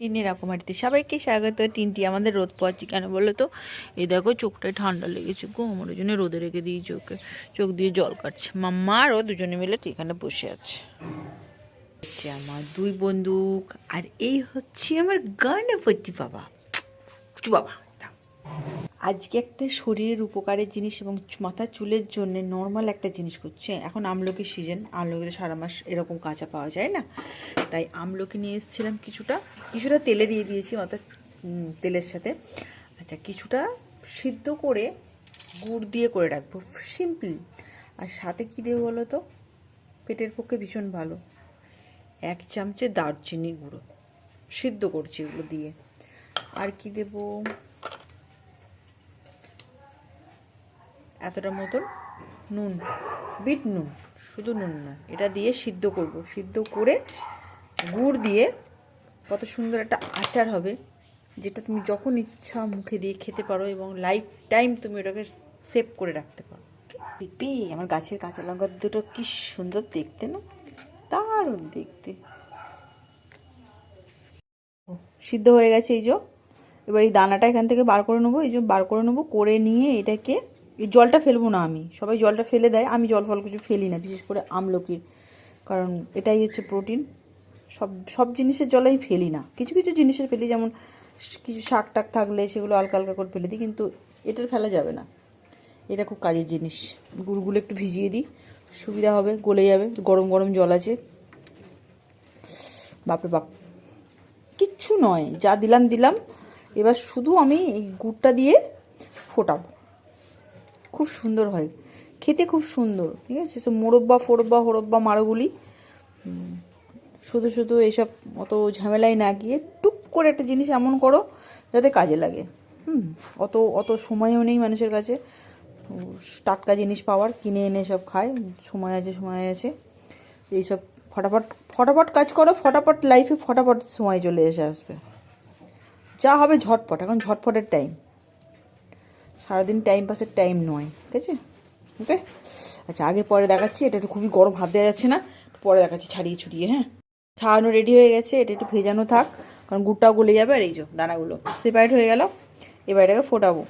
টিনের রাকুমারিতে সবাইকে স্বাগত, টিনটি আমাদের রোদ পাচ্ছি কেন বলো তো? এ দেখো চোখটায় ঠান্ডা লেগেছে গো আমার জন্য রোদে রেখে দিই চোখে। চোখ দিয়ে জল কাটছে। মাম্মা আরও দুজনে মিলে এখানে বসে আছে। আমার দুই বন্দুক, আর এই হচ্ছে আমার গানে গণপতি বাবা। কিছু বাবা। আজকে একটা শরীরের উপকারের জিনিস এবং মাথার চুলের জন্য নর্মাল একটা জিনিস করছে। এখন আমলকির সিজন আমলকিতে সারা মাস এরকম কাঁচা পাওয়া যায় না। তাই আমলকি নিয়ে এসেছিলাম কিছুটা। কিছুটা তেলে দিয়ে দিয়েছি উম, তেলের সাথে। আচ্ছা কিছুটা সিদ্ধ করে গুড় দিয়ে করে রাখব। সিম্পল আর সাথে কী দেবো বলো তো? পেটের পক্ষে ভীষণ ভালো। এক চামচে দারচিনি গুঁড়ো। সিদ্ধ করছি এগুলো দিয়ে। আর কি দেবো? এতটা মতন নুন, বিট নুন, শুধু নুন না, এটা দিয়ে সিদ্ধ করব। সিদ্ধ করে গুড় দিয়ে কত সুন্দর একটা আচার হবে, যেটা তুমি যখন ইচ্ছা মুখে দিয়ে খেতে পারো এবং লাইফ টাইম তুমি ওটাকে সেভ করে রাখতে পারো। দেখবি আমার গাছের কাঁচা লঙ্কা দুটো কি সুন্দর দেখতে না? দারুণ দেখতে। সিদ্ধ হয়ে গেছে এই যে, এবার এই দানাটা এখান থেকে বার করে নেব, এই যে বার করে নেব, করে নিয়ে এটাকে এই জলটা ফেলব না আমি। সবাই জলটা ফেলে দেয়, আমি জল ফল কিছু ফেলি না, বিশেষ করে আমলকির। কারণ এটাই হচ্ছে প্রোটিন সব সব জিনিসের জলেই ফেলি না। কিছু কিছু জিনিসের ফেলি, যেমন কিছু শাক টাক থাকলে সেগুলো হালকা হালকা করে ফেলে দিই, কিন্তু এটার ফেলা যাবে না। এটা খুব কাজের জিনিস। গুড়গুলো একটু ভিজিয়ে দিই, সুবিধা হবে, গলে যাবে, গরম গরম জল আছে। বাপরে বাপ। কিচ্ছু নয়, যা দিলাম দিলাম। এবার শুধু আমি এই গুড়টা দিয়ে ফোটাবো। খুব সুন্দর হয়। খেতে খুব সুন্দর, ঠিক আছে? সব মোরব্বা, ফোরব্বা, হরব্বা, মারোগুলি শুধু শুধু এইসব অত ঝামেলায় না গিয়ে টুপ করে একটা জিনিস এমন করো যাতে কাজে লাগে। হুম, অত অত সময়ও নেই মানুষের কাছে। টাটকা জিনিস পাওয়ার, কিনে এনে সব খায়, সময় আছে সময় আছে। এইসব ফটাফট ফটাফট কাজ করো, ফটাফট লাইফে ফটাফট সময় চলে এসে আসবে। যা হবে ঝটপট, এখন ঝটপটের টাইম সারাদিন টাইম পাসের টাইম নয়, ঠিক আছে? ওকে আচ্ছা আগে পরে দেখাচ্ছি, এটা একটু খুবই গরম, হাত দেওয়া যাচ্ছে না পরে দেখাচ্ছি, ছাড়িয়ে ছুটিয়ে হ্যাঁ? ছাড়ানো রেডি হয়ে গেছে, এটা একটু ভেজানো থাক, কারণ গুড়টাও গলে যাবে, আর এই যে দানাগুলো সেপারেট হয়ে গেল, এবার এটাকে ফোটাবো।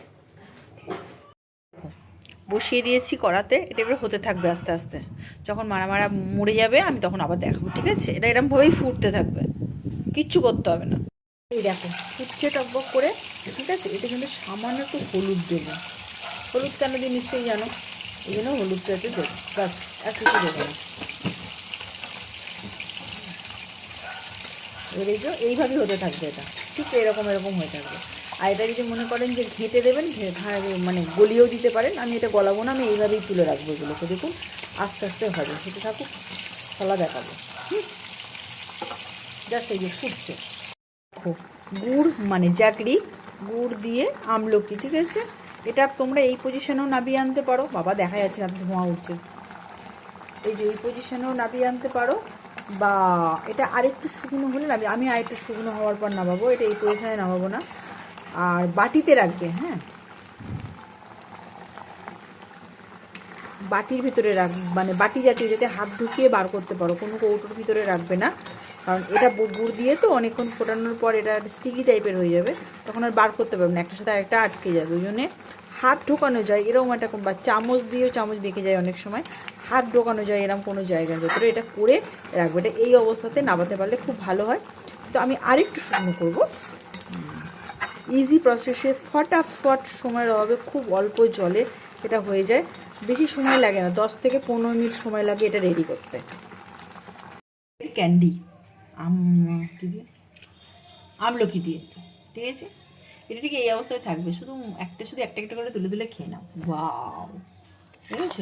বসিয়ে দিয়েছি কড়াতে, এটা এবার হতে থাকবে আস্তে আস্তে। যখন মারা মারা মরে যাবে, আমি তখন আবার দেখাবো, ঠিক আছে? এটা এরমভাবেই ফুটতে থাকবে। কিচ্ছু করতে হবে না। এই দেখো ফুটছে টকবক করে, ঠিক আছে? এটা কিন্তু সামান্য একটু হলুদ দেবো। হলুদ কেন দিয়ে নিশ্চয়ই জানো? এই জন্য হলুদটা একটু দেবো। ব্যাস আর কিছু দেবো। না এবার এইভাবেই হতে থাকবে এটা। ঠিক এরকম এরকম হয়ে থাকবে। আর এটা যদি মনে করেন যে ঘেঁটে দেবেন মানে গলিয়েও দিতে পারেন, আমি এটা গলাবো না, আমি এইভাবেই তুলে রাখব এগুলোকে। দেখুন, আস্তে আস্তে হবে। সেটা থাকুক, ফলা দেখাবো। হুম? জাস্ট এই যে ফুটছে। দেখো, গুড় মানে জাকরি গুড় দিয়ে আমলকি ঠিক আছে? এটা তোমরা এই পজিশনেও নাবিয়ে আনতে পারো। বাবা দেখা যাচ্ছে না ধোঁয়া উঠছে। এই যে এই পজিশনেও নাবিয়ে আনতে পারো। বা এটা আরেকটু শুকনো হলে নাবি আমি আরেকটু শুকনো হওয়ার পর নামাবো এটা এই পজিশনে নামাবো না। আর বাটিতে রাখবে হ্যাঁ? বাটির ভিতরে রাখ মানে বাটি জাতীয় যাতে হাত ঢুকিয়ে বার করতে পারো, কোনো কৌটোর ভিতরে রাখবে না। কারণ এটা গুড় দিয়ে তো অনেকক্ষণ ফোটানোর পর এটা স্টিকি টাইপের হয়ে যাবে, তখন আর বার করতে পারবে না একটার সাথে আরেকটা আটকে যাবে। ওই জন্যে হাত ঢোকানো যায়, এরকম একটা বা চামচ দিয়েও চামচ বেঁকে যায় অনেক সময়। হাত ঢোকানো যায় এরকম কোনো জায়গার ভেতরে, এটা করে রাখবে। এটা এই অবস্থাতে নামাতে পারলে খুব ভালো হয়। তো আমি আরেকটু শুকনো করব। ইজি প্রসেসে ফটাফট সময়ের অভাবে খুব অল্প জলে এটা হয়ে যায়। বেশি সময় লাগে না, দশ থেকে পনেরো মিনিট সময় লাগে এটা রেডি করতে। ক্যান্ডি আম, কি দিয়ে? আমলকি দিয়ে ঠিক আছে? এটা ঠিক এই অবস্থায় থাকবে, শুধু একটা শুধু একটা একটা করে তুলে তুলে খেয়ে নাও। ওয়াও বুঝেছ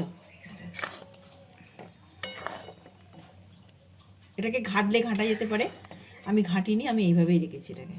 এটাকে ঘাটলে ঘাটা যেতে পারে, আমি ঘাটিনি, আমি এইভাবেই রেখেছি এটাকে।